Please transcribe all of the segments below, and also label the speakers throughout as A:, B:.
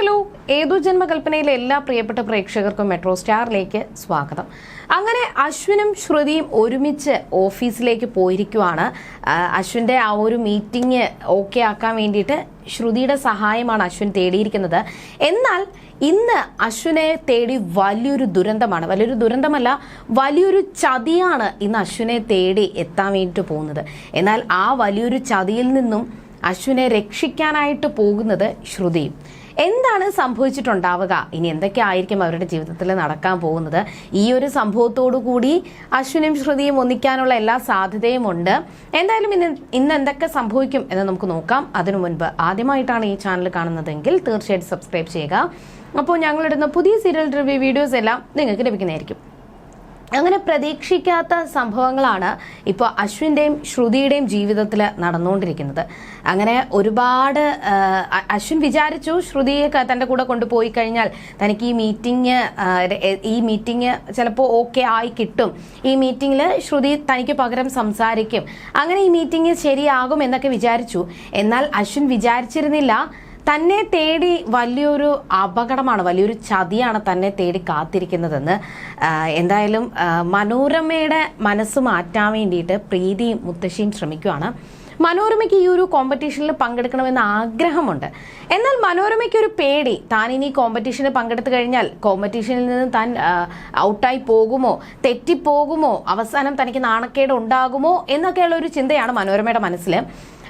A: Hello ഏതു ജന്മകൽപ്പനയിലെ എല്ലാ പ്രിയപ്പെട്ട പ്രേക്ഷകർക്കും മെട്രോ സ്റ്റാറിലേക്ക് സ്വാഗതം. അങ്ങനെ അശ്വിനും ശ്രുതിയും ഒരുമിച്ച് ഓഫീസിലേക്ക് പോയിരിക്കുവാണ്. അശ്വിന്റെ ആ ഒരു മീറ്റിംഗ് ഓക്കെ ആക്കാൻ വേണ്ടിയിട്ട് ശ്രുതിയുടെ സഹായമാണ് അശ്വിൻ തേടിയിരിക്കുന്നത്. എന്നാൽ ഇന്ന് അശ്വിനെ തേടി വലിയൊരു ദുരന്തമാണ്. വലിയൊരു ദുരന്തമല്ല വലിയൊരു ചതിയാണ് ഇന്ന് അശ്വിനെ തേടി എത്താൻ വേണ്ടിയിട്ട് പോകുന്നത്. എന്നാൽ ആ വലിയൊരു ചതിയിൽ നിന്നും അശ്വിനെ രക്ഷിക്കാനായിട്ട് പോകുന്നത് ശ്രുതിയും. എന്താണ് സംഭവിച്ചിട്ടുണ്ടാവുക? ഇനി എന്തൊക്കെ ആയിരിക്കും അവരുടെ ജീവിതത്തിൽ നടക്കാൻ പോകുന്നത്? ഈ ഒരു സംഭവത്തോടു കൂടി അശ്വിനും ശ്രുതിയും ഒന്നിക്കാനുള്ള എല്ലാ സാധ്യതയും ഉണ്ട്. എന്തായാലും ഇന്ന് ഇന്ന് എന്തൊക്കെ സംഭവിക്കും എന്ന് നമുക്ക് നോക്കാം. അതിനു മുൻപ് ആദ്യമായിട്ടാണ് ഈ ചാനൽ കാണുന്നതെങ്കിൽ തീർച്ചയായിട്ടും സബ്സ്ക്രൈബ് ചെയ്യുക. അപ്പോൾ ഞങ്ങളിടുന്ന പുതിയ സീരിയൽ റിവ്യൂ വീഡിയോസ് എല്ലാം നിങ്ങൾക്ക് ലഭിക്കുന്നതായിരിക്കും. അങ്ങനെ പ്രതീക്ഷിക്കാത്ത സംഭവങ്ങളാണ് ഇപ്പോൾ അശ്വിന്റെയും ശ്രുതിയുടെയും ജീവിതത്തിൽ നടന്നുകൊണ്ടിരിക്കുന്നത്. അങ്ങനെ ഒരുപാട് അശ്വിൻ വിചാരിച്ചു ശ്രുതിയെ തന്റെ കൂടെ കൊണ്ടുപോയി കഴിഞ്ഞാൽ തനിക്ക് ഈ മീറ്റിംഗ് ഈ മീറ്റിംഗ് ചിലപ്പോൾ ഓക്കെ ആയി കിട്ടും. ഈ മീറ്റിങ്ങിൽ ശ്രുതി തനിക്ക് പകരം സംസാരിക്കും. അങ്ങനെ ഈ മീറ്റിംഗ് ശരിയാകും എന്നൊക്കെ വിചാരിച്ചു. എന്നാൽ അശ്വിൻ വിചാരിച്ചിരുന്നില്ല തന്നെ തേടി വലിയൊരു അപകടമാണ് വലിയൊരു ചതിയാണ് തന്നെ തേടി കാത്തിരിക്കുന്നതെന്ന് എന്തായാലും മനോരമയുടെ മനസ്സ് മാറ്റാൻ വേണ്ടിയിട്ട് പ്രീതിയും മുത്തശ്ശിയും ശ്രമിക്കുകയാണ് മനോരമയ്ക്ക് ഈ ഒരു കോമ്പറ്റീഷനിൽ പങ്കെടുക്കണമെന്ന് ആഗ്രഹമുണ്ട്. എന്നാൽ മനോരമയ്ക്ക് ഒരു പേടി താൻ ഇനി കോമ്പറ്റീഷനിൽ പങ്കെടുത്തു കഴിഞ്ഞാൽ കോമ്പറ്റീഷനിൽ നിന്ന് താൻ ഔട്ടായി പോകുമോ തെറ്റിപ്പോകുമോ അവസാനം തനിക്ക് നാണക്കേട് ഉണ്ടാകുമോ എന്നൊക്കെയുള്ള ഒരു ചിന്തയാണ് മനോരമയുടെ മനസ്സിൽ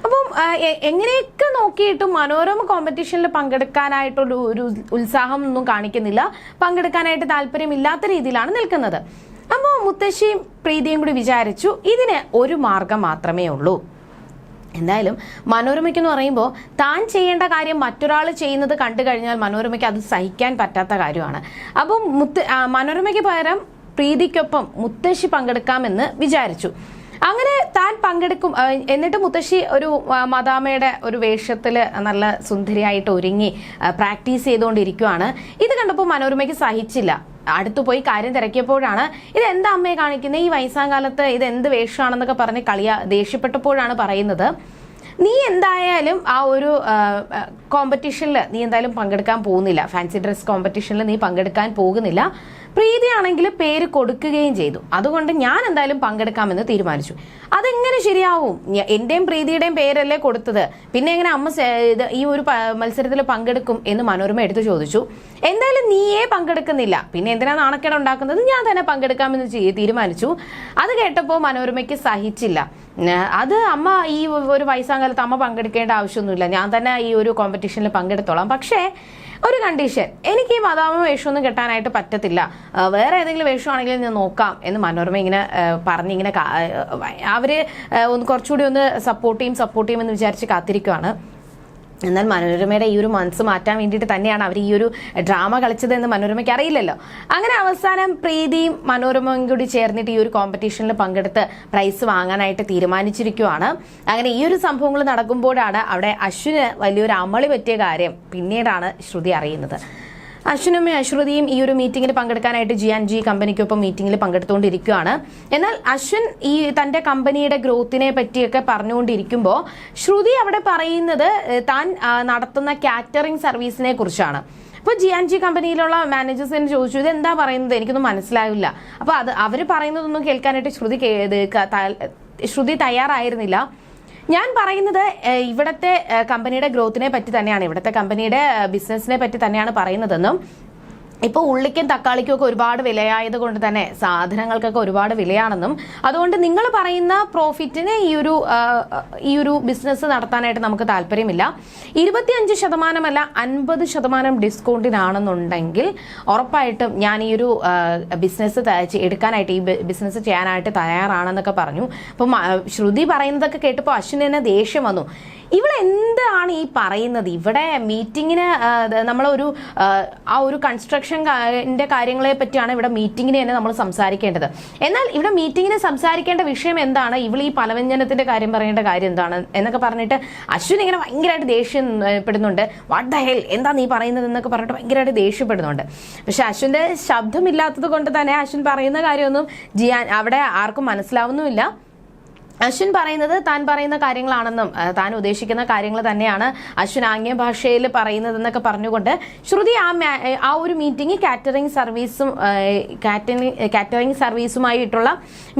A: അപ്പം എങ്ങനെയൊക്കെ നോക്കിയിട്ടും മനോരമ കോമ്പറ്റീഷനിൽ പങ്കെടുക്കാനായിട്ടൊരു ഒരു ഉത്സാഹം ഒന്നും കാണിക്കുന്നില്ല. പങ്കെടുക്കാനായിട്ട് താല്പര്യമില്ലാത്ത രീതിയിലാണ് നിൽക്കുന്നത്. അപ്പോൾ മുത്തശ്ശിയും പ്രീതിയും കൂടി വിചാരിച്ചു ഇതിന് ഒരു മാർഗം മാത്രമേ ഉള്ളൂ. എന്തായാലും മനോരമയ്ക്ക് എന്ന് പറയുമ്പോൾ താൻ ചെയ്യേണ്ട കാര്യം മറ്റൊരാൾ ചെയ്യുന്നത് കണ്ടു കഴിഞ്ഞാൽ മനോരമയ്ക്ക് അത് സഹിക്കാൻ പറ്റാത്ത കാര്യമാണ്. അപ്പം മുത്ത മനോരമയ്ക്ക് പകരം പ്രീതിക്കൊപ്പം മുത്തശ്ശി പങ്കെടുക്കാമെന്ന് വിചാരിച്ചു. അങ്ങനെ താൻ പങ്കെടുക്കും. എന്നിട്ട് മുത്തശ്ശി ഒരു മദാമയുടെ ഒരു വേഷത്തിൽ നല്ല സുന്ദരിയായിട്ട് ഒരുങ്ങി പ്രാക്ടീസ് ചെയ്തുകൊണ്ടിരിക്കുവാണ്. ഇത് കണ്ടപ്പോൾ മനോരമയ്ക്ക് സഹിച്ചില്ല. അടുത്തു പോയി കാര്യം തിരക്കിയപ്പോഴാണ് ഇത് എന്താ അമ്മയെ കാണിക്കുന്നത് ഈ വയസ്സാം കാലത്ത് ഇത് എന്ത് വേഷമാണെന്നൊക്കെ പറഞ്ഞ് കളിയ ദേഷ്യപ്പെട്ടപ്പോഴാണ് പറയുന്നത്. നീ എന്തായാലും ആ ഒരു കോമ്പറ്റീഷനിൽ നീ എന്തായാലും പങ്കെടുക്കാൻ പോകുന്നില്ല. ഫാൻസി ഡ്രസ് കോമ്പറ്റീഷനിൽ നീ പങ്കെടുക്കാൻ പോകുന്നില്ല. പ്രീതിയാണെങ്കിൽ പേര് കൊടുക്കുകയും ചെയ്തു. അതുകൊണ്ട് ഞാൻ എന്തായാലും പങ്കെടുക്കാമെന്ന് തീരുമാനിച്ചു. അതെങ്ങനെ ശരിയാവും? എന്റെയും പ്രീതിയുടെയും പേരല്ലേ കൊടുത്തത്. പിന്നെ എങ്ങനെ അമ്മ ഈ ഒരു മത്സരത്തിൽ പങ്കെടുക്കും എന്ന് മനോരമ എടുത്തു ചോദിച്ചു. എന്തായാലും നീയേ പങ്കെടുക്കുന്നില്ല. പിന്നെ എന്തിനാ നാണക്കേട് ഉണ്ടാക്കുന്നത്? ഞാൻ തന്നെ പങ്കെടുക്കാമെന്ന് തീരുമാനിച്ചു. അത് കേട്ടപ്പോൾ മനോരമയ്ക്ക് സഹിച്ചില്ല. അത് അമ്മ ഈ ഒരു വയസ്സാം കാലത്ത് അമ്മ പങ്കെടുക്കേണ്ട ആവശ്യമൊന്നുമില്ല. ഞാൻ തന്നെ ഈ ഒരു കോമ്പറ്റീഷനിൽ പങ്കെടുത്തോളാം. പക്ഷേ ഒരു കണ്ടീഷൻ എനിക്ക് ഈ മതാമ വേഷമൊന്നും കെട്ടാനായിട്ട് പറ്റത്തില്ല. വേറെ ഏതെങ്കിലും വേഷമാണെങ്കിൽ ഞാൻ നോക്കാം എന്ന് മനോരമ ഇങ്ങനെ പറഞ്ഞിങ്ങനെ അവർ ഒന്ന് കുറച്ചുകൂടി ഒന്ന് സപ്പോർട്ട് ചെയ്യും സപ്പോർട്ട് ചെയ്യുമെന്ന് വിചാരിച്ച് കാത്തിരിക്കുവാണ്. എന്നാൽ മനോരമയുടെ ഈ ഒരു മനസ്സ് മാറ്റാൻ വേണ്ടിയിട്ട് തന്നെയാണ് അവർ ഈ ഒരു ഡ്രാമ കളിച്ചത് എന്ന് മനോരമയ്ക്ക് അറിയില്ലല്ലോ. അങ്ങനെ അവസാനം പ്രീതിയും മനോരമയും കൂടി ചേർന്നിട്ട് ഈ ഒരു കോമ്പറ്റീഷനിൽ പങ്കെടുത്ത് പ്രൈസ് വാങ്ങാനായിട്ട് തീരുമാനിച്ചിരിക്കുവാണ്. അങ്ങനെ ഈ ഒരു സംഭവങ്ങൾ നടക്കുമ്പോഴാണ് അവിടെ അശ്വിന് വലിയൊരു അമളി പറ്റിയ കാര്യം പിന്നീടാണ് ശ്രുതി അറിയുന്നത്. അശ്വിനും അശ്രുതിയും ഈ ഒരു മീറ്റിംഗിൽ പങ്കെടുക്കാനായിട്ട് ജി ആൻഡ് ജി കമ്പനിക്കൊപ്പം മീറ്റിംഗിൽ പങ്കെടുത്തുകൊണ്ടിരിക്കുകയാണ്. എന്നാൽ അശ്വിൻ ഈ തന്റെ കമ്പനിയുടെ ഗ്രോത്തിനെ പറ്റിയൊക്കെ പറഞ്ഞുകൊണ്ടിരിക്കുമ്പോൾ ശ്രുതി അവിടെ പറയുന്നത് താൻ നടത്തുന്ന കാറ്ററിംഗ് സർവീസിനെ കുറിച്ചാണ്. അപ്പോൾ ജി ആൻഡ് ജി കമ്പനിയിലുള്ള മാനേജേഴ്സിനെ ചോദിച്ചു ഇത് എന്താ പറയുന്നത്? എനിക്കൊന്നും മനസ്സിലാവില്ല. അപ്പോൾ അത് അവർ പറയുന്നതൊന്നും കേൾക്കാനായിട്ട് ശ്രുതി ശ്രുതി തയ്യാറായിരുന്നില്ല. ഞാൻ പറയുന്നത് ഇവിടത്തെ കമ്പനിയുടെ ഗ്രോത്തിനെ പറ്റി തന്നെയാണ്. ഇവിടുത്തെ കമ്പനിയുടെ ബിസിനസിനെ പറ്റി തന്നെയാണ് പറയുന്നതെന്നും ഇപ്പോൾ ഉള്ളിക്കും തക്കാളിക്കും ഒക്കെ ഒരുപാട് വിലയായത് കൊണ്ട് തന്നെ സാധനങ്ങൾക്കൊക്കെ ഒരുപാട് വിലയാണെന്നും അതുകൊണ്ട് നിങ്ങൾ പറയുന്ന പ്രോഫിറ്റിന് ഈ ഒരു ഈ ഒരു ബിസിനസ് നടത്താനായിട്ട് നമുക്ക് താല്പര്യമില്ല. ഇരുപത്തിയഞ്ച് ശതമാനമല്ല അൻപത് ശതമാനം ഡിസ്കൗണ്ടിനാണെന്നുണ്ടെങ്കിൽ ഉറപ്പായിട്ടും ഞാൻ ഈ ഒരു ബിസിനസ് എടുക്കാനായിട്ട് ഈ ബിസിനസ് ചെയ്യാനായിട്ട് തയ്യാറാണെന്നൊക്കെ പറഞ്ഞു. അപ്പം ശ്രുതി പറയുന്നതൊക്കെ കേട്ടപ്പോൾ അശ്വിന് ദേഷ്യം വന്നു. ഇവിടെ എന്താണ് ഈ പറയുന്നത്? ഇവിടെ മീറ്റിങ്ങിന് നമ്മളൊരു ആ, ഒരു ഒരു കൺസ്ട്രക്ഷന്റെ കാര്യങ്ങളെ പറ്റിയാണ് ഇവിടെ മീറ്റിംഗിന് തന്നെ നമ്മൾ സംസാരിക്കേണ്ടത്. എന്നാൽ ഇവിടെ മീറ്റിംഗിന് സംസാരിക്കേണ്ട വിഷയം എന്താണ്? ഇവൾ ഈ പലവ്യഞ്ജനത്തിന്റെ കാര്യം പറയേണ്ട കാര്യം എന്താണ്? എന്നൊക്കെ പറഞ്ഞിട്ട് അശ്വിൻ ഇങ്ങനെ ഭയങ്കരമായിട്ട് ദേഷ്യപ്പെടുന്നുണ്ട് വാട്ട് ദ ഹെൽ എന്താ നീ പറയുന്നത്? എന്നൊക്കെ പറഞ്ഞിട്ട് ഭയങ്കരമായിട്ട് ദേഷ്യപ്പെടുന്നുണ്ട്. പക്ഷെ അശ്വിന്റെ ശബ്ദമില്ലാത്തത് കൊണ്ട് തന്നെ അശ്വിൻ പറയുന്ന കാര്യമൊന്നും ജിയാൻ അവിടെ ആർക്കും മനസ്സിലാവുന്നുമില്ല. അശ്വിൻ പറയുന്നത് താൻ പറയുന്ന കാര്യങ്ങളാണെന്നും താൻ ഉദ്ദേശിക്കുന്ന കാര്യങ്ങൾ തന്നെയാണ് അശ്വിൻ ആംഗ്യ ഭാഷയിൽ പറയുന്നതെന്നൊക്കെ പറഞ്ഞുകൊണ്ട് ശ്രുതി ആ ആ ഒരു മീറ്റിംഗ് കാറ്ററിംഗ് സർവീസും കാറ്ററിംഗ് സർവീസുമായിട്ടുള്ള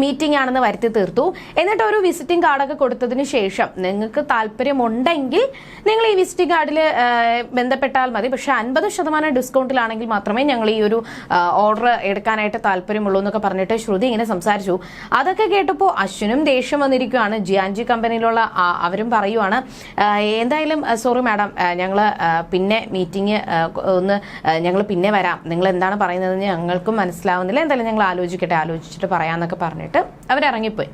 A: മീറ്റിംഗ് ആണെന്ന് വരുത്തി തീർത്തു. എന്നിട്ട് ഒരു വിസിറ്റിംഗ് കാർഡൊക്കെ കൊടുത്തതിന് ശേഷം നിങ്ങൾക്ക് താല്പര്യമുണ്ടെങ്കിൽ നിങ്ങൾ ഈ വിസിറ്റിംഗ് കാർഡിൽ ബന്ധപ്പെട്ടാൽ മതി. പക്ഷെ അൻപത് ശതമാനം ഡിസ്കൗണ്ടിലാണെങ്കിൽ മാത്രമേ ഞങ്ങൾ ഈ ഒരു ഓർഡർ എടുക്കാനായിട്ട് താല്പര്യമുള്ളൂ എന്നൊക്കെ പറഞ്ഞിട്ട് ശ്രുതി ഇങ്ങനെ സംസാരിച്ചു. അതൊക്കെ കേട്ടപ്പോൾ അശ്വിനും ദേഷ്യം വന്നിരിക്കുകയാണ്. ജിയാൻജി കമ്പനിയിലുള്ള അവരും പറയുവാണ് എന്തായാലും സോറി മാഡം ഞങ്ങൾ പിന്നെ മീറ്റിംഗ് ഒന്ന് ഞങ്ങൾ പിന്നെ വരാം. നിങ്ങൾ എന്താണ് പറയുന്നത് ഞങ്ങൾക്കും മനസ്സിലാവുന്നില്ല. എന്തായാലും ഞങ്ങൾ ആലോചിക്കട്ടെ ആലോചിച്ചിട്ട് പറയാമെന്നൊക്കെ പറഞ്ഞിട്ട് അവരിറങ്ങിപ്പോയി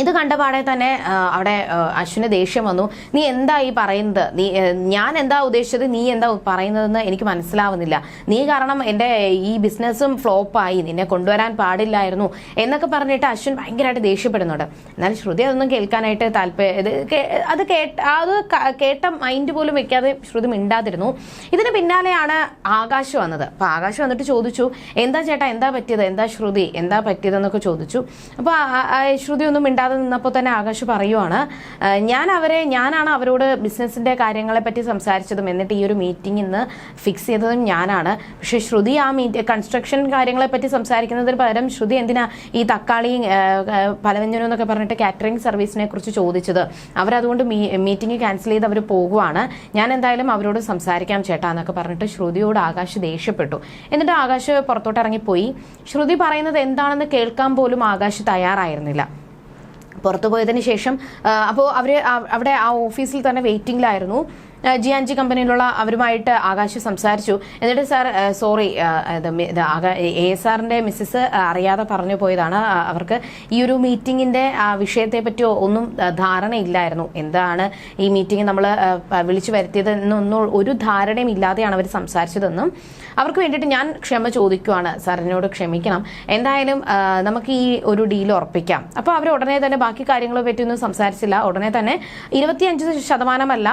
A: ഇത് കണ്ടപാടെ തന്നെ അവിടെ അശ്വിന് ദേഷ്യം വന്നു. നീ എന്താ ഈ പറയുന്നത്? നീ ഞാൻ എന്താ ഉദ്ദേശിച്ചത്? നീ എന്താ പറയുന്നതെന്ന് എനിക്ക് മനസ്സിലാവുന്നില്ല. നീ കാരണം എന്റെ ഈ ബിസിനസ്സും ഫ്ലോപ്പായി. നിന്നെ കൊണ്ടുവരാൻ പാടില്ലായിരുന്നു. എന്നൊക്കെ പറഞ്ഞിട്ട് അശ്വിൻ ഭയങ്കരമായിട്ട് ദേഷ്യപ്പെടുന്നുണ്ട്. എന്നാൽ ശ്രുതി അതൊന്നും കേൾക്കാനായിട്ട് താല്പര്യം അത് കേട്ട അത് കേട്ട മൈൻഡ് പോലും വെക്കാതെ ശ്രുതി മിണ്ടാതിരുന്നു. ഇതിന് പിന്നാലെയാണ് ആകാശ് വന്നത്. അപ്പോൾ ആകാശ് വന്നിട്ട് ചോദിച്ചു എന്താ ചേട്ടാ എന്താ പറ്റിയത്? എന്താ ശ്രുതി? എന്താ പറ്റിയതെന്നൊക്കെ ചോദിച്ചു. അപ്പോൾ ശ്രുതി ഒന്നും മിണ്ടാതെ നിന്നപ്പോൾ തന്നെ ആകാശ് പറയുവാണ് ഞാൻ അവരെ ഞാനാണ് അവരോട് ബിസിനസിന്റെ കാര്യങ്ങളെ പറ്റി സംസാരിച്ചതും എന്നിട്ട് ഈ ഒരു മീറ്റിംഗ് ഇന്ന് ഫിക്സ് ചെയ്തതും ഞാനാണ്. പക്ഷെ ശ്രുതി ആ മീറ്റ് കൺസ്ട്രക്ഷൻ കാര്യങ്ങളെ പറ്റി സംസാരിക്കുന്നതിന് പകരം ശ്രുതി എന്തിനാ ഈ തക്കാളി പലവ്യഞ്ജനം എന്നൊക്കെ പറഞ്ഞിട്ട് കാറ്ററിംഗ് സർവീസിനെ കുറിച്ച് ചോദിച്ചത്? അവരതുകൊണ്ട് മീറ്റിംഗ് ക്യാൻസൽ ചെയ്ത് അവർ പോകുവാണ്. ഞാൻ എന്തായാലും അവരോട് സംസാരിക്കാം ചേട്ടാ എന്നൊക്കെ പറഞ്ഞിട്ട് ശ്രുതിയോട് ആകാശ് ദേഷ്യപ്പെട്ടു. എന്നിട്ട് ആകാശ് പുറത്തോട്ട് ഇറങ്ങിപ്പോയി. ശ്രുതി പറയുന്നത് എന്താണെന്ന് കേൾക്കാൻ പോലും ആകാശ് തയ്യാറായിരുന്നില്ല. പുറത്തു പോയതിന് ശേഷം അപ്പോൾ അവർ അവിടെ ആ ഓഫീസിൽ തന്നെ വെയിറ്റിംഗിലായിരുന്നു. ജി ജി കമ്പനിയിലുള്ള അവരുമായിട്ട് ആകാശ് സംസാരിച്ചു. എന്നിട്ട് സാർ സോറി എ എസ് ആറിന്റെ മിസ്സസ് അറിയാതെ പറഞ്ഞു പോയതാണ്. അവർക്ക് ഈ ഒരു മീറ്റിംഗിന്റെ വിഷയത്തെ പറ്റിയോ ഒന്നും ധാരണയില്ലായിരുന്നു. എന്താണ് ഈ മീറ്റിംഗ് നമ്മൾ വിളിച്ചു വരുത്തിയത് എന്നൊന്നും ഒരു ധാരണയും ഇല്ലാതെയാണ് അവർ സംസാരിച്ചതെന്നും അവർക്ക് വേണ്ടിയിട്ട് ഞാൻ ക്ഷമ ചോദിക്കുവാണ്. സാറിനോട് ക്ഷമിക്കണം. എന്തായാലും നമുക്ക് ഈ ഒരു ഡീൽ ഉറപ്പിക്കാം. അപ്പോൾ അവർ ഉടനെ തന്നെ ബാക്കി കാര്യങ്ങളെ പറ്റിയൊന്നും സംസാരിച്ചില്ല. ഉടനെ തന്നെ ഇരുപത്തിയഞ്ച് ശതമാനമല്ല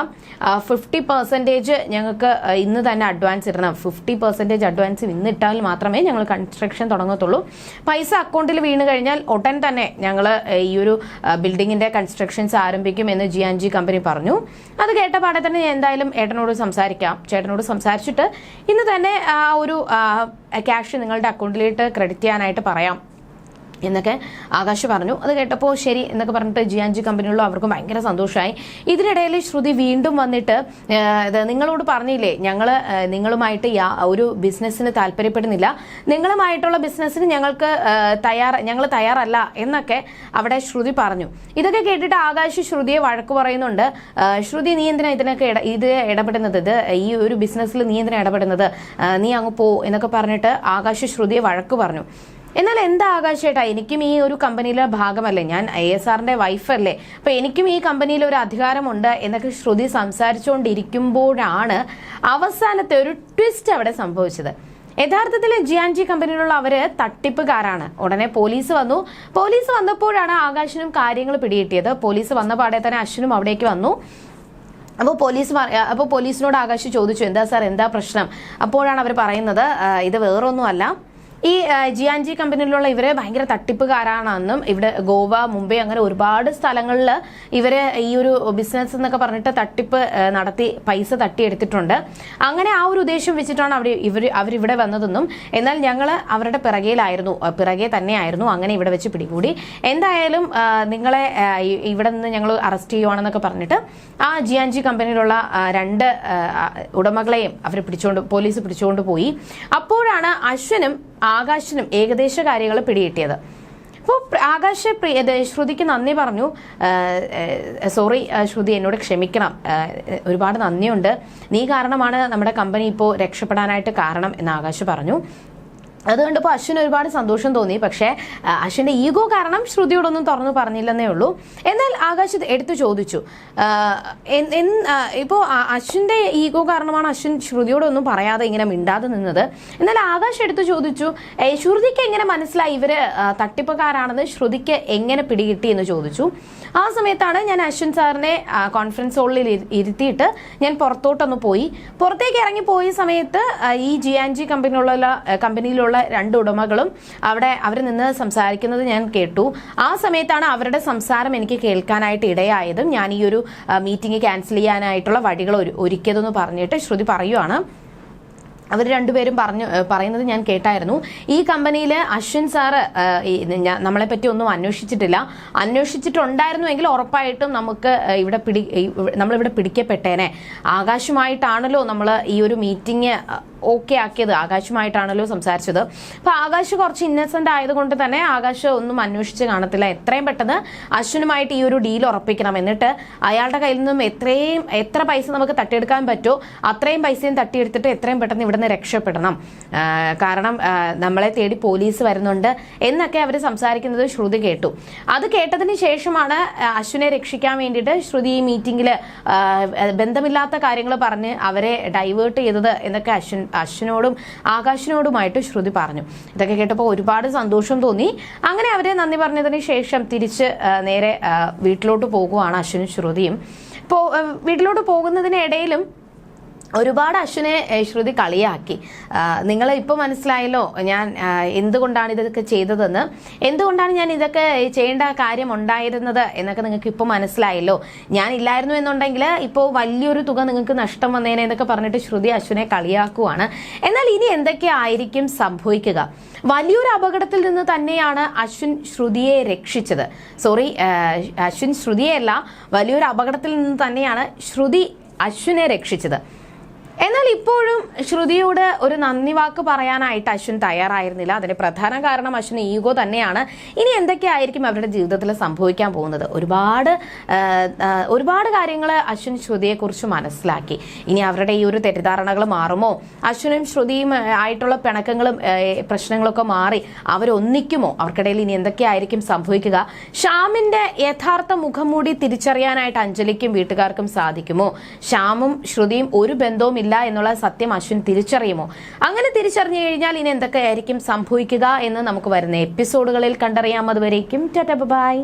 A: ഫിഫ്റ്റി പെർസെന്റേജ് ഞങ്ങൾക്ക് ഇന്ന് തന്നെ അഡ്വാൻസ് ഇടണം. ഫിഫ്റ്റി പെർസെന്റേജ് അഡ്വാൻസ് ഇന്ന് ഇട്ടാൽ മാത്രമേ ഞങ്ങൾ കൺസ്ട്രക്ഷൻ തുടങ്ങത്തുള്ളൂ. പൈസ അക്കൗണ്ടിൽ വീണ് കഴിഞ്ഞാൽ ഉടൻ തന്നെ ഞങ്ങൾ ഈ ഒരു ബിൽഡിങ്ങിന്റെ കൺസ്ട്രക്ഷൻസ് ആരംഭിക്കും എന്ന് ജി ആൻഡ് ജി കമ്പനി പറഞ്ഞു. അത് കേട്ട പാടെ തന്നെ ഞാൻ എന്തായാലും ഏട്ടനോട് സംസാരിക്കാം. ചേട്ടനോട് സംസാരിച്ചിട്ട് ഇന്ന് തന്നെ ആ ഒരു ക്യാഷ് നിങ്ങളുടെ അക്കൗണ്ടിലേക്ക് ക്രെഡിറ്റ് ചെയ്യാനായിട്ട് പറയാം. എന്നൊക്കെ ആകാശ് പറഞ്ഞു. അത് കേട്ടപ്പോൾ ശരി എന്നൊക്കെ പറഞ്ഞിട്ട് ജി ആൻ ജി കമ്പനിയുള്ള അവർക്ക് ഭയങ്കര സന്തോഷമായി ഇതിനിടയിൽ ശ്രുതി വീണ്ടും വന്നിട്ട് ഇത് നിങ്ങളോട് പറഞ്ഞില്ലേ ഞങ്ങൾ നിങ്ങളുമായിട്ട് ഒരു ബിസിനസ്സിന് താല്പര്യപ്പെടുന്നില്ല. നിങ്ങളുമായിട്ടുള്ള ബിസിനസ്സിന് ഞങ്ങൾക്ക് തയ്യാർ ഞങ്ങൾ തയ്യാറല്ല എന്നൊക്കെ അവിടെ ശ്രുതി പറഞ്ഞു. ഇതൊക്കെ കേട്ടിട്ട് ആകാശ് ശ്രുതിയെ വഴക്ക് പറയുന്നുണ്ട്. ശ്രുതി നീ എന്തിനാ ഇതിനൊക്കെ ഇത് ഇടപെടുന്നത്? ഇത് ഈ ഒരു ബിസിനസ്സിൽ നീ എന്തിനാ ഇടപെടുന്നത്? നീ അങ്ങ് പോ എന്നൊക്കെ പറഞ്ഞിട്ട് ആകാശ് ശ്രുതിയെ വഴക്ക് പറഞ്ഞു. എന്നാൽ എന്താ ആകാശേട്ടാ? എനിക്കും ഈ ഒരു കമ്പനിയിലെ ഭാഗമല്ലേ? ഞാൻ ഐ എസ് ആറിന്റെ വൈഫല്ലേ അപ്പൊ എനിക്കും ഈ കമ്പനിയിൽ ഒരു അധികാരമുണ്ട് എന്നൊക്കെ ശ്രുതി സംസാരിച്ചുകൊണ്ടിരിക്കുമ്പോഴാണ് അവസാനത്തെ ഒരു ട്വിസ്റ്റ് അവിടെ സംഭവിച്ചത്. യഥാർത്ഥത്തിൽ ജിയാൻജി കമ്പനിയിലുള്ള അവർ തട്ടിപ്പുകാരാണ്. ഉടനെ പോലീസ് വന്നു. പോലീസ് വന്നപ്പോഴാണ് ആകാശിനും കാര്യങ്ങൾ പിടികിട്ടിയത്. പോലീസ് വന്ന പാടെ തന്നെ അശ്വിനും അവിടേക്ക് വന്നു. അപ്പോൾ പോലീസ് അപ്പോൾ പോലീസിനോട് ആകാശ് ചോദിച്ചു എന്താ സാർ? എന്താ പ്രശ്നം? അപ്പോഴാണ് അവർ പറയുന്നത് ഇത് വേറൊന്നുമല്ല. ഈ ജിയാൻജി കമ്പനിയിലുള്ള ഇവരെ ഭയങ്കര തട്ടിപ്പുകാരാണെന്നും ഇവിടെ ഗോവ മുംബൈ അങ്ങനെ ഒരുപാട് സ്ഥലങ്ങളിൽ ഇവരെ ഈ ഒരു ബിസിനസ് എന്നൊക്കെ പറഞ്ഞിട്ട് തട്ടിപ്പ് നടത്തി പൈസ തട്ടിയെടുത്തിട്ടുണ്ട്. അങ്ങനെ ആ ഒരു ഉദ്ദേശം വെച്ചിട്ടാണ് അവർ ഇവർ അവരിവിടെ വന്നതെന്നും എന്നാൽ ഞങ്ങൾ അവരുടെ പിറകയിലായിരുന്നു പിറകെ തന്നെയായിരുന്നു അങ്ങനെ ഇവിടെ വെച്ച് പിടികൂടി. എന്തായാലും നിങ്ങളെ ഇവിടെ നിന്ന് ഞങ്ങൾ അറസ്റ്റ് ചെയ്യുവാണെന്നൊക്കെ പറഞ്ഞിട്ട് ആ ജിയാൻജി കമ്പനിയിലുള്ള രണ്ട് ഉടമകളെയും അവർ പിടിച്ചുകൊണ്ട് പോലീസ് പിടിച്ചുകൊണ്ട് പോയി. അപ്പോഴാണ് അശ്വനും ആകാശിനും ഏകദേശ കാര്യങ്ങൾ പിടികിട്ടിയത്. അപ്പോൾ ആകാശ പ്രിയ ശ്രുതിക്ക് നന്ദി പറഞ്ഞു. സോറി ശ്രുതി എന്നോട് ക്ഷമിക്കണം. ഒരുപാട് നന്ദിയുണ്ട്. നീ കാരണമാണ് നമ്മുടെ കമ്പനി ഇപ്പോൾ രക്ഷപ്പെടാനായിട്ട് കാരണം എന്ന് ആകാശ് പറഞ്ഞു. അത് കണ്ടപ്പോൾ അശ്വിന് ഒരുപാട് സന്തോഷം തോന്നി. പക്ഷേ അശ്വിന്റെ ഈഗോ കാരണം ശ്രുതിയോടൊന്നും തുറന്നു പറഞ്ഞില്ലെന്നേ ഉള്ളൂ. എന്നാൽ ആകാശ് എടുത്തു ചോദിച്ചു. ഇപ്പോൾ അശ്വിന്റെ ഈഗോ കാരണമാണ് അശ്വിൻ ശ്രുതിയോടൊന്നും പറയാതെ ഇങ്ങനെ മിണ്ടാതെ നിന്നത്. എന്നാൽ ആകാശ് എടുത്തു ചോദിച്ചു "ഏ, ശ്രുതിക്ക് എങ്ങനെ മനസ്സിലായി? ഇവർ തട്ടിപ്പുകാരാണെന്ന് ശ്രുതിക്ക് എങ്ങനെ പിടികിട്ടി? എന്ന് ചോദിച്ചു. ആ സമയത്താണ് ഞാൻ അശ്വിൻ സാറിനെ കോൺഫറൻസ് ഹോളിൽ ഇരു- ഇരുത്തിയിട്ട് ഞാൻ പുറത്തോട്ടൊന്ന് പോയി. പുറത്തേക്ക് ഇറങ്ങി പോയ സമയത്ത് ഈ ജി ആൻഡ് ജി കമ്പനിയിലുള്ള കമ്പനിയിലുള്ള കമ്പനിയിലുള്ള രണ്ട് ഉടമകളും അവിടെ അവർ നിന്ന് സംസാരിക്കുന്നത് ഞാൻ കേട്ടു. ആ സമയത്താണ് അവരുടെ സംസാരം എനിക്ക് കേൾക്കാനായിട്ട് ഇടയായതും ഞാൻ ഈ ഒരു മീറ്റിംഗ് ക്യാൻസൽ ചെയ്യാനായിട്ടുള്ള വഴികൾ ഒരു- ഒരുക്കിയതെന്ന് പറഞ്ഞിട്ട് ശ്രുതി പറയുവാണ്. അവർ രണ്ടുപേരും പറഞ്ഞു പറയുന്നത് ഞാൻ കേട്ടായിരുന്നു. ഈ കമ്പനിയിൽ അശ്വിൻ സാറ് നമ്മളെ പറ്റി ഒന്നും അന്വേഷിച്ചിട്ടില്ല. അന്വേഷിച്ചിട്ടുണ്ടായിരുന്നുവെങ്കിൽ ഉറപ്പായിട്ടും നമുക്ക് ഇവിടെ പിടി നമ്മളിവിടെ പിടിക്കപ്പെട്ടേനെ. ആകാശമായിട്ടാണല്ലോ നമ്മൾ ഈ ഒരു മീറ്റിംഗ് ഓക്കെ ആക്കിയത്. ആകാശുമായിട്ടാണല്ലോ സംസാരിച്ചത്. അപ്പൊ ആകാശ് കുറച്ച് ഇന്നസെന്റ് ആയതുകൊണ്ട് തന്നെ ആകാശ് ഒന്നും അന്വേഷിച്ച് കാണത്തില്ല. എത്രയും പെട്ടെന്ന് അശ്വിനുമായിട്ട് ഈ ഒരു ഡീൽ ഉറപ്പിക്കണം. എന്നിട്ട് അയാളുടെ കയ്യിൽ നിന്നും എത്രയും എത്ര പൈസ നമുക്ക് തട്ടിയെടുക്കാൻ പറ്റുമോ അത്രയും പൈസയും തട്ടിയെടുത്തിട്ട് എത്രയും പെട്ടെന്ന് ഇവിടുന്ന് രക്ഷപ്പെടണം. കാരണം നമ്മളെ തേടി പോലീസ് വരുന്നുണ്ട് എന്നൊക്കെ അവർ സംസാരിക്കുന്നത് ശ്രുതി കേട്ടു. അത് കേട്ടതിന് ശേഷമാണ് അശ്വിനെ രക്ഷിക്കാൻ വേണ്ടിയിട്ട് ശ്രുതി ഈ മീറ്റിംഗിൽ ബന്ധമില്ലാത്ത കാര്യങ്ങൾ പറഞ്ഞ് അവരെ ഡൈവേർട്ട് ചെയ്തത് എന്നൊക്കെ അശ്വിൻ അശ്വിനോടും ആകാശിനോടുമായിട്ട് ശ്രുതി പറഞ്ഞു. ഇതൊക്കെ കേട്ടപ്പോൾ ഒരുപാട് സന്തോഷം തോന്നി. അങ്ങനെ അവരെ നന്ദി പറഞ്ഞതിന് ശേഷം തിരിച്ച് നേരെ വീട്ടിലോട്ട് പോകുവാണ് അശ്വിനും ശ്രുതിയും. ഇപ്പോൾ വീട്ടിലോട്ട് പോകുന്നതിനിടയിലും ഒരുപാട് അശ്വിനെ ശ്രുതി കളിയാക്കി. നിങ്ങൾ ഇപ്പോൾ മനസ്സിലായല്ലോ ഞാൻ എന്തുകൊണ്ടാണ് ഇതൊക്കെ ചെയ്തതെന്ന്. എന്തുകൊണ്ടാണ് ഞാൻ ഇതൊക്കെ ചെയ്യേണ്ട കാര്യം ഉണ്ടായിരുന്നത് എന്നൊക്കെ നിങ്ങൾക്ക് ഇപ്പോൾ മനസ്സിലായല്ലോ. ഞാൻ ഇല്ലായിരുന്നു എന്നുണ്ടെങ്കിൽ ഇപ്പോൾ വലിയൊരു തുക നിങ്ങൾക്ക് നഷ്ടം വന്നേനെ എന്നൊക്കെ പറഞ്ഞിട്ട് ശ്രുതി അശ്വിനെ കളിയാക്കുവാണ്. എന്നാൽ ഇനി എന്തൊക്കെ ആയിരിക്കും സംഭവിക്കുക? വലിയൊരു അപകടത്തിൽ നിന്ന് തന്നെയാണ് അശ്വിൻ ശ്രുതിയെ രക്ഷിച്ചത്. സോറി അശ്വിൻ ശ്രുതിയെയല്ല വലിയൊരു അപകടത്തിൽ നിന്ന് തന്നെയാണ് ശ്രുതി അശ്വിനെ രക്ഷിച്ചത്. എന്നാൽ ഇപ്പോഴും ശ്രുതിയോട് ഒരു നന്ദി വാക്ക് പറയാനായിട്ട് അശ്വിൻ തയ്യാറായിരുന്നില്ല. അതിന് പ്രധാന കാരണം അശ്വിൻ ഈഗോ തന്നെയാണ്. ഇനി എന്തൊക്കെയായിരിക്കും അവരുടെ ജീവിതത്തിൽ സംഭവിക്കാൻ പോകുന്നത്? ഒരുപാട് ഒരുപാട് കാര്യങ്ങൾ അശ്വിൻ ശ്രുതിയെക്കുറിച്ച് മനസ്സിലാക്കി. ഇനി അവരുടെ ഈ ഒരു തെറ്റിദ്ധാരണകൾ മാറുമോ? അശ്വിനും ശ്രുതിയും ആയിട്ടുള്ള പിണക്കങ്ങളും പ്രശ്നങ്ങളൊക്കെ മാറി അവരൊന്നിക്കുമോ? അവർക്കിടയിൽ ഇനി എന്തൊക്കെയായിരിക്കും സംഭവിക്കുക? ശ്യാമിന്റെ യഥാർത്ഥ മുഖം മൂടി തിരിച്ചറിയാനായിട്ട് അഞ്ജലിക്കും വീട്ടുകാർക്കും സാധിക്കുമോ? ശ്യാമും ശ്രുതിയും ഒരു ബന്ധവും ഇല്ല എന്നുള്ള സത്യം അശ്വിൻ തിരിച്ചറിയുമോ? അങ്ങനെ തിരിച്ചറിഞ്ഞു കഴിഞ്ഞാൽ ഇനി എന്തൊക്കെയായിരിക്കും സംഭവിക്കുക എന്ന് നമുക്ക് വരുന്ന എപ്പിസോഡുകളിൽ കണ്ടറിയാം. അതുവരേക്കും ടാറ്റ ബൈ